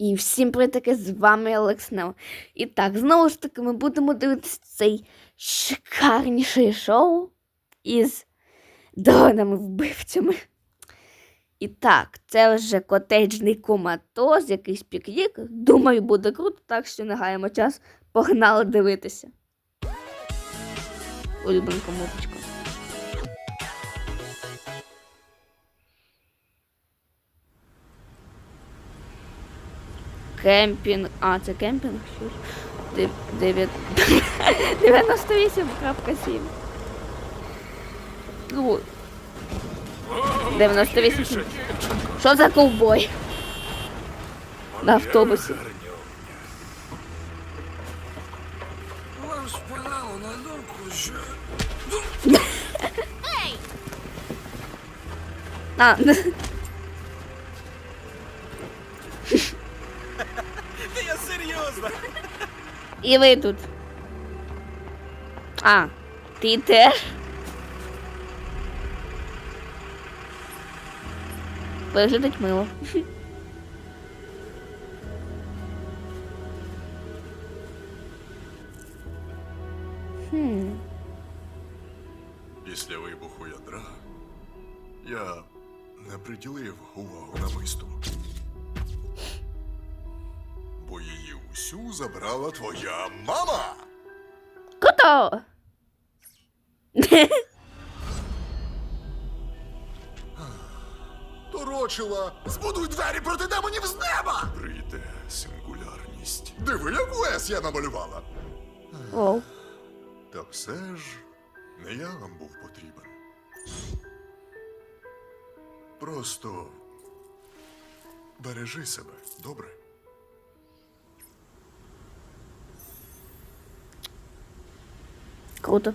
І всім привітки, з вами Олекс Нел. І так, знову ж таки, ми будемо дивитися цей шикарніший шоу із дронами вбивцями. І так, це вже котеджний коматоз, якийсь пікнік. Думаю, буде круто, так що не гаємо час. Погнали дивитися. Улюбленка музичка. Кемпінг. А, це кемпінг? Що ж? Дев- дев'ят- 98.7. Ну. 98. Що за ковбой? На автобусі. Вам спадало на думку, що А, і ви тут. А, ти теж? Виглядить мило. Після вибуху ядра я не приділив увагу намисту. Бо усю забрала твоя мама. Круто! Торочила, збудуй двері проти демонів з неба! Прийде сингулярність. Диви, яку ес я намалювала. Оу. Та все ж не я вам був потрібен. Просто бережи себе, добре? Круто.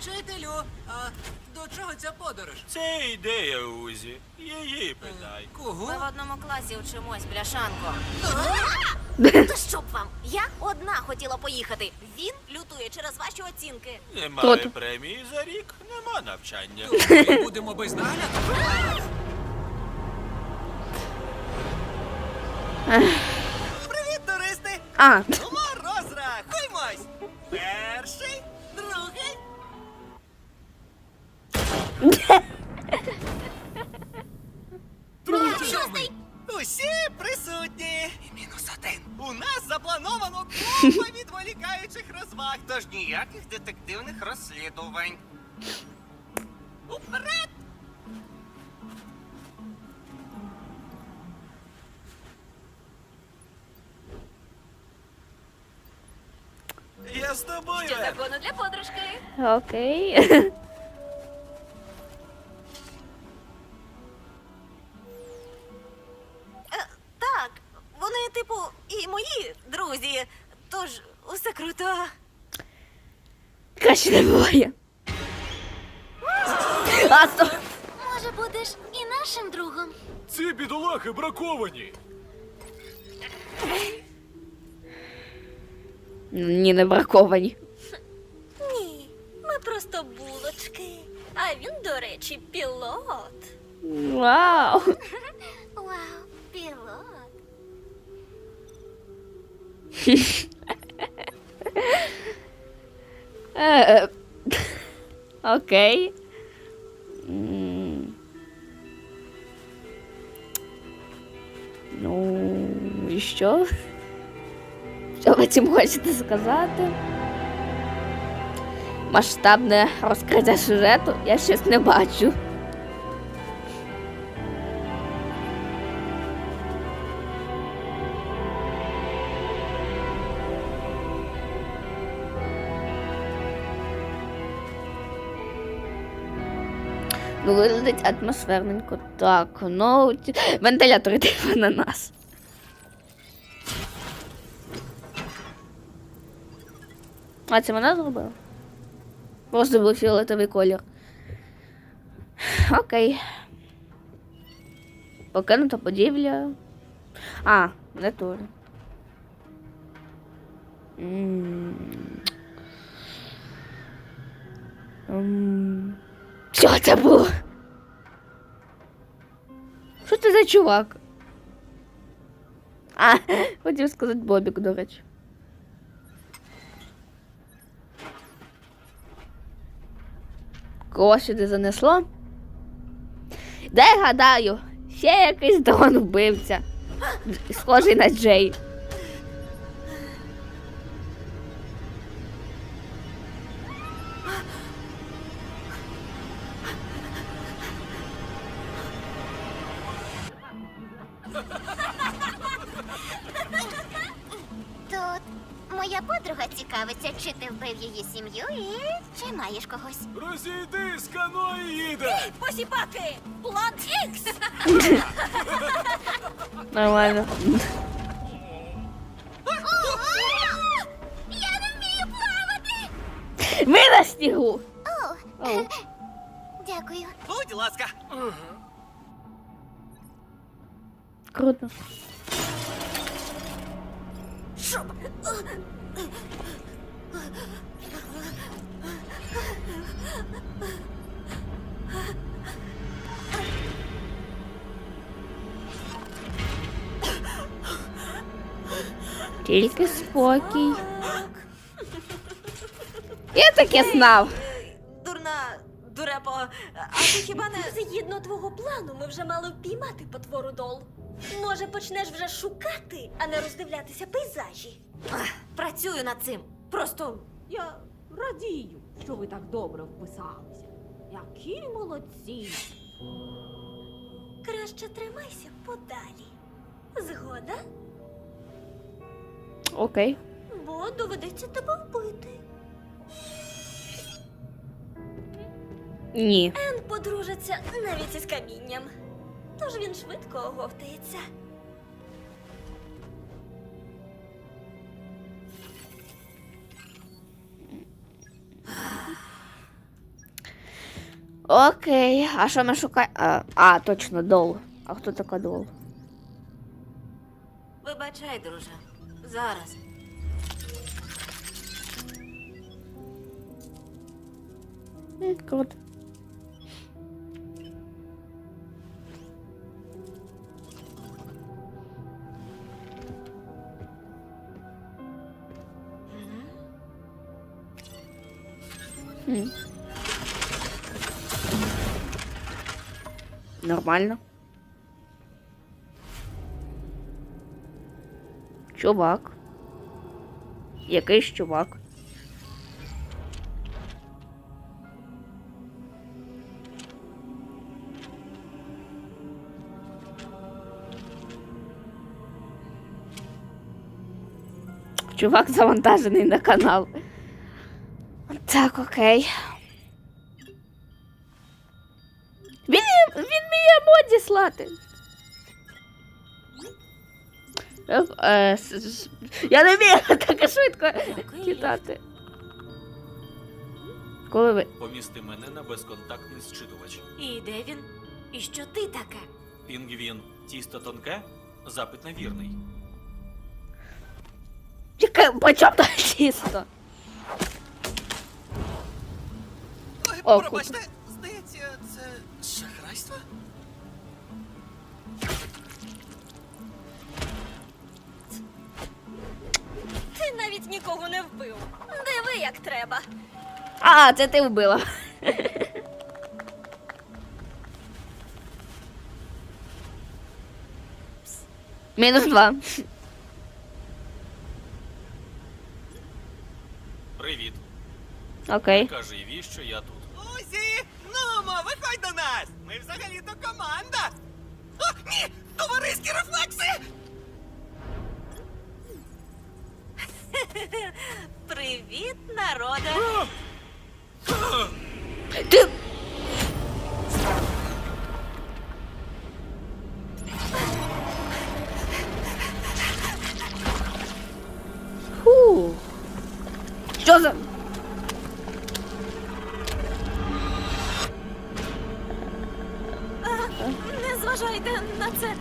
Вчителю, а до чого ця подорож? Це ідея Узі. Її питай. Кого? Ми в одному класі вчимось, бляшанко. Та щоб вам? Я одна хотіла поїхати. Він лютує через ваші оцінки. Немає Тут. премії за рік, нема навчання. Ми будемо без нагляду? Привіт, туристи! А, Ну, Усі присутні! І мінус один. У нас заплановано купа відволікаючих розваг, тож ніяких детективних розслідувань. Уперед! Я з тобою. Що закону для подружки? окей. мої друзі. Тож усе круто. Краще не буває. А, то... Може, будеш і нашим другом. Ці бідолахи браковані. Ні, не браковані. Ні, ми просто булочки. А він, до речі, пілот. Вау. Вау, пілот. Окей. Ну, і що? Що ви цим хочете сказати? Масштабне розкриття сюжету я щось не бачу. Виглядить атмосферненько. Так, ну. Вентилятор йде на нас. А це вона зробила? Просто був фіолетовий колір. Окей. Покинута будівля. А, не тур. Що це було? Що це за чувак? А, хотів сказати Бобік, до речі. Кого сюди занесло? Дай гадаю, ще якийсь дрон вбивця. Схожий на Джей. Тут моя подруга цікавиться, чи ти вбив її сім'ю і чи маєш когось. Розійдись, каної їде! Посіпаки! План Ікс! Нормально. Я не вмію плавати! Ми на снігу. О, дякую. Будь ласка. Круто. Тільки спокій. Я таке знав. Дурна, дурепо, а ти хіба не. Згідно твого плану, ми вже мали впіймати потвору дол. Може, почнеш вже шукати, а не роздивлятися пейзажі. Ах, Працюю над цим. Просто Я радію, що ви так добре вписалися. Які молодці! Краще тримайся подалі. Згода? Окей. Бо доведеться тебе вбити. Ні. Ен подружиться навіть із камінням. Тож він швидко оговтається. Окей. А що ми шукаємо? А, а, точно, дол. А хто така дол? вибачай, друже. Зараз. М, Круто. Нормально. Чувак. Якийсь чувак. Чувак завантажений на канал. Так, окей. Він, він вміє моді слати. Е, Я не вмію так швидко читати. Коли ви. Помісти мене на безконтактний зчитувач. І де він? І що ти таке? Пінгвін, тісто тонке, запит невірний. Чекай, по чому то чисто? Ой, О, пробачте, здається, це шахрайство? Ти навіть нікого не вбив. Диви, як треба. А, це ти вбила. Мінус два. Привіт. Окей. Каже Іві, що я тут. Нумо, виходь до нас! Ми взагалі-то команда! О, ні! Товариські рефлекси! Привіт, народе! Ти. Фу. Що за. зважайте на це.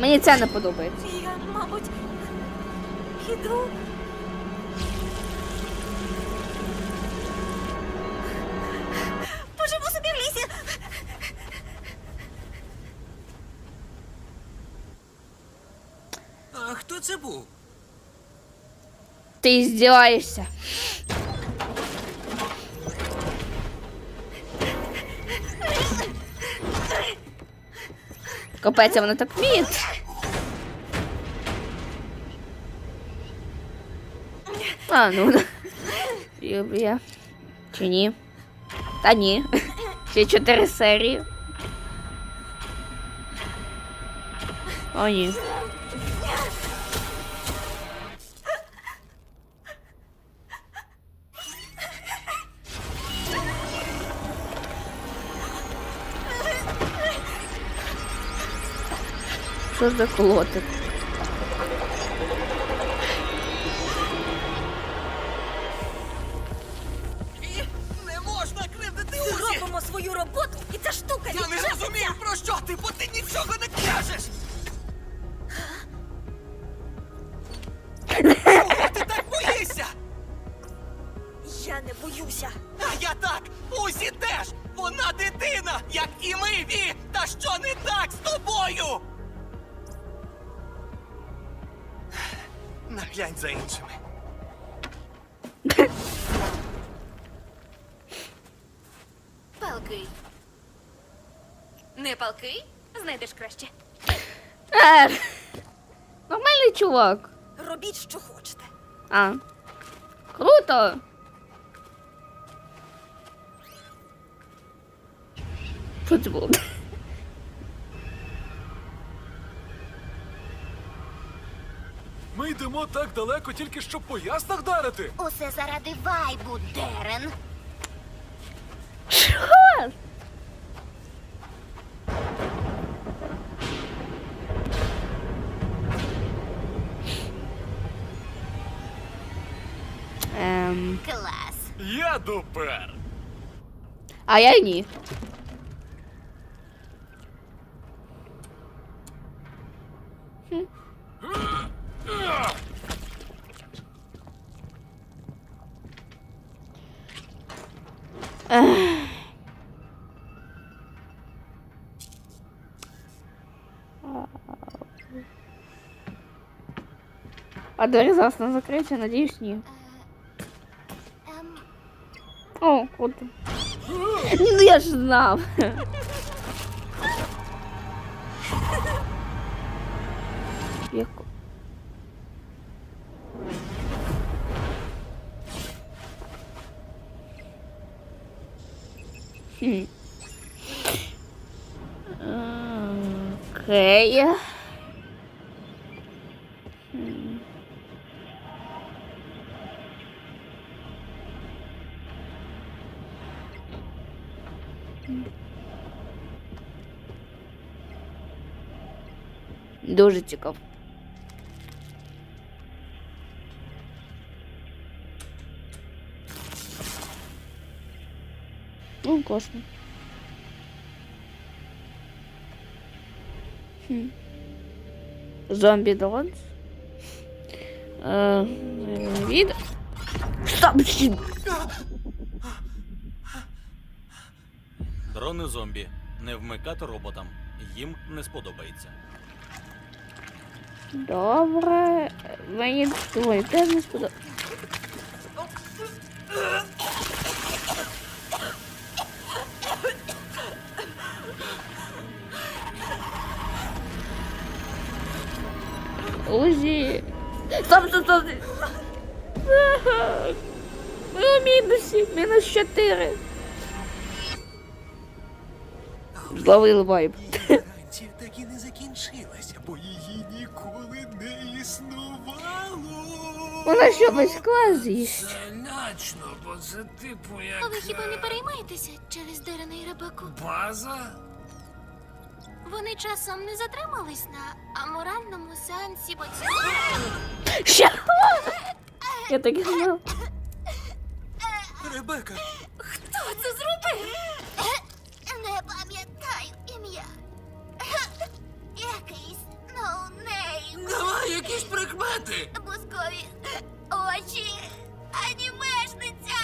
Мені це не подобається. Я, мабуть, іду. Поживу собі в лісі. А хто це був? Ти здіваєшся. Капець, а вона так вміє. А, ну. Юб'є. Чи ні? Та ні. Ще чотири серії. О, ні. Що за колотик? Не можна кривдити Узі! Робимо свою роботу, і ця штука Я не відчепиться. розумію, про що ти, бо ти нічого не чувак. Робіть, що хочете. А. Круто. Що це було? Ми йдемо так далеко, тільки щоб по яснах дарити. Усе заради вайбу, Дерен. дупер. а я ні. Ех. А двері зараз не закриються, надіюсь, ні. О, круто. Ну я ж знав. Як... Окей. Хм. Дуже цікаво. Ну, класно. Хм. Зомбі Донс. Е, від... Стоп! щі- Дрони зомбі. Не вмикати роботам. Їм не сподобається. Добре. Мені твій теж не сподобається. Узі. Стоп, стоп, стоп. Ми у мінусі. Мінус 4. Зловили вайб. Вона що клас з'їсть? Лячно, бо це типу як ви хіба не переймаєтеся через Дерена і Ребеку? база. Вони часом не затримались на аморальному сеансі, бо Що? Я так і знав. Ребека, Хто це зробив? Не пам'ятаю ім'я. Якийсь ноунейм. Давай якісь прикмети. Бускові очі. Анімешниця.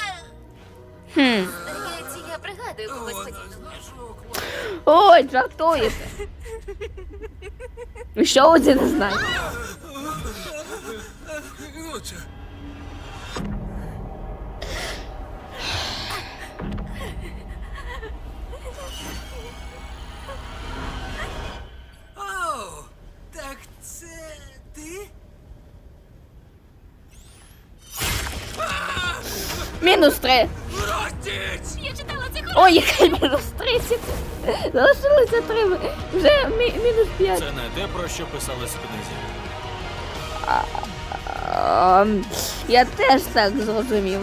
Хм. Здається, я пригадую. когось подібного. Ой, жартуєте. Ви Що оці не знаєте? Вже мі- мінус 5. Це не те, про що писалось в книзі. Ем, я теж так зрозумів.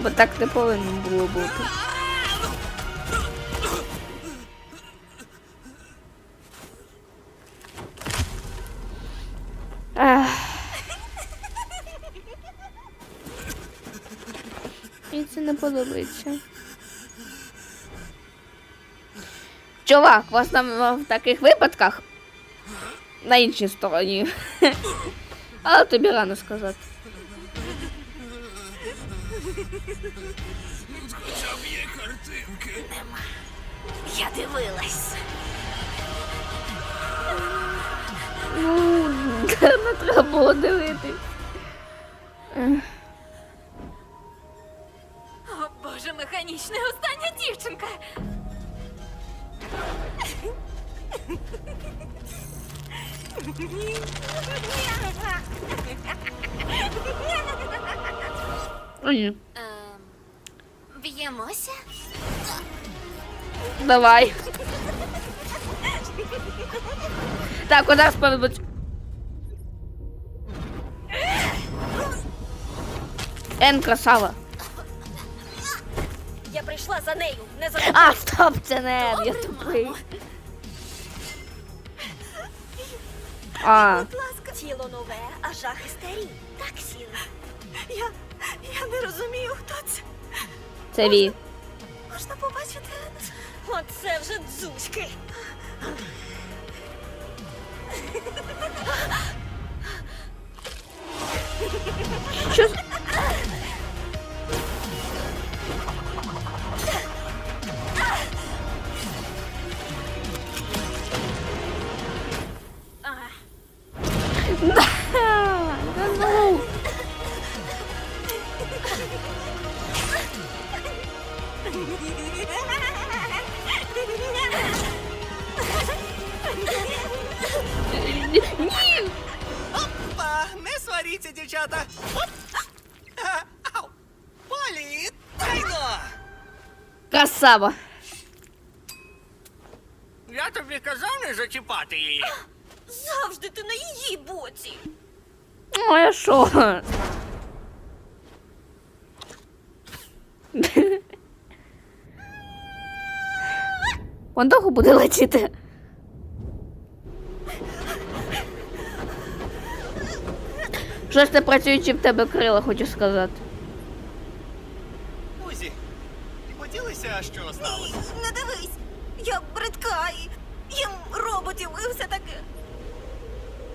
Бо так не повинно було бути. Мені це не подобається. Чувак, вас там в таких випадках на іншій стороні. Але тобі рано сказати. Я дивилась. Ну, не треба було дивитись. О, боже, механічна остання дівчинка. Ой, Ем, Б'ємося? Давай. Так, у нас повинен Ен красава. Я за нею, не за А, стоп, це не я тупий. А, тіло нове, а жахи старі. Так сіли. Я. я не розумію, хто це. це Ві. Можна побачити? Оце вже дзузьки. Що? з- не сваріться, дівчата. Оп. А, Ау. Полі, тайно! Красава. Я тобі казав не зачіпати її. Завжди ти на її боці. Ну, я що? Вон довго буде летіти. Щось не працюючи в тебе крила, хочу сказати. Узі, поділися, що сталося. Не дивись! Я бридка і їм роботів і все таке.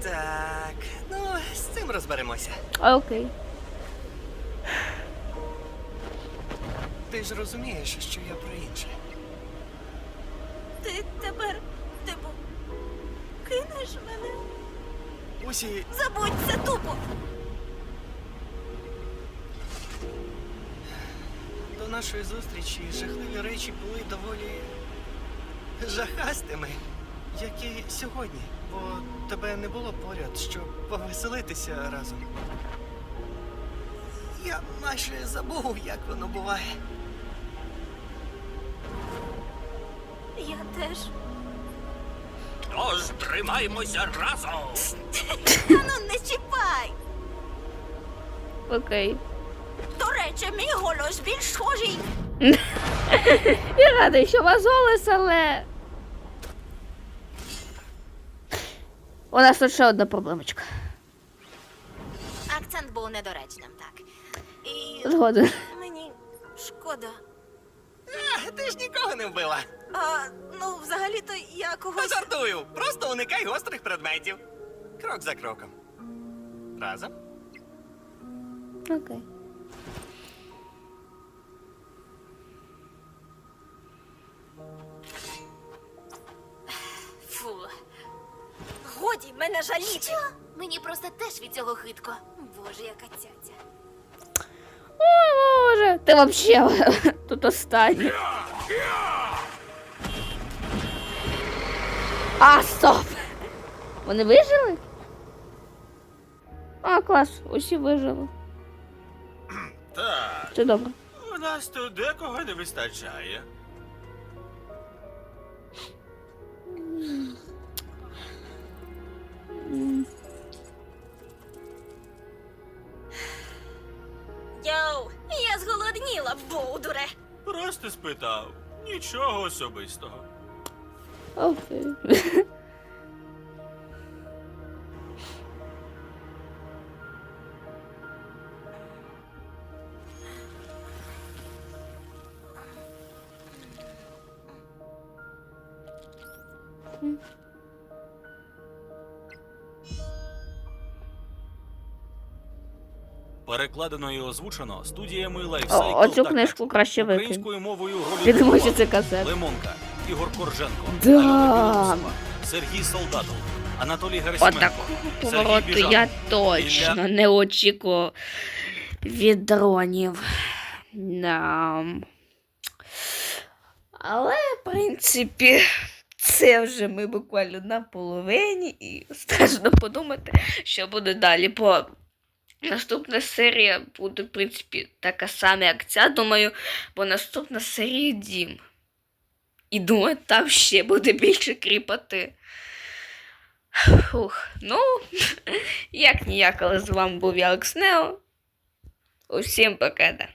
Так, ну, з цим розберемося. Окей. Ти ж розумієш, що я про інше. Ти тепер, типу, кинеш мене? Усі, Забудь це тупо! Нашої зустрічі жахливі речі були доволі жахастими, як і сьогодні, бо тебе не було поряд, щоб повеселитися разом. Я майже забув, як воно буває. Я теж. Тож тримаймося разом. Та ну не чіпай! Окей. Речі, мій голос більш схожий. Я радий, що у вас голос, але. У нас тут ще одна проблемочка. Акцент був недоречним, так. І Згоден. мені шкода. А, ти ж нікого не вбила. А, ну, взагалі-то я когось. Жартую. Просто уникай гострих предметів. Крок за кроком. Разом. Окей. Що? Мені просто теж від цього хитко. Боже, яка цяця. Ой, Боже, ти вообще тут останній. А, стоп! Вони вижили? А, клас, усі вижили. Так, Це добре. у нас тут декого не вистачає. Просто спитав. Нічого особистого. Окей. Перекладено і озвучено студіями Lifecycle оцю книжку краще викинь. українською мовою ролі що це казет. Лимонка, Ігор Корженко, Да. Альона Білоусова, Сергій Солдатов, Анатолій Герасименко, Отакого Сергій повороту Біжан. я точно не очікував від дронів. Да. Але, в принципі, це вже ми буквально на половині, і страшно подумати, що буде далі. Бо наступна серія буде, в принципі, така сама, як ця, думаю, бо наступна серія Дім. І думаю, там ще буде більше кріпати. Фух, ну, як ніяк, але з вами був я Нео. Усім пока.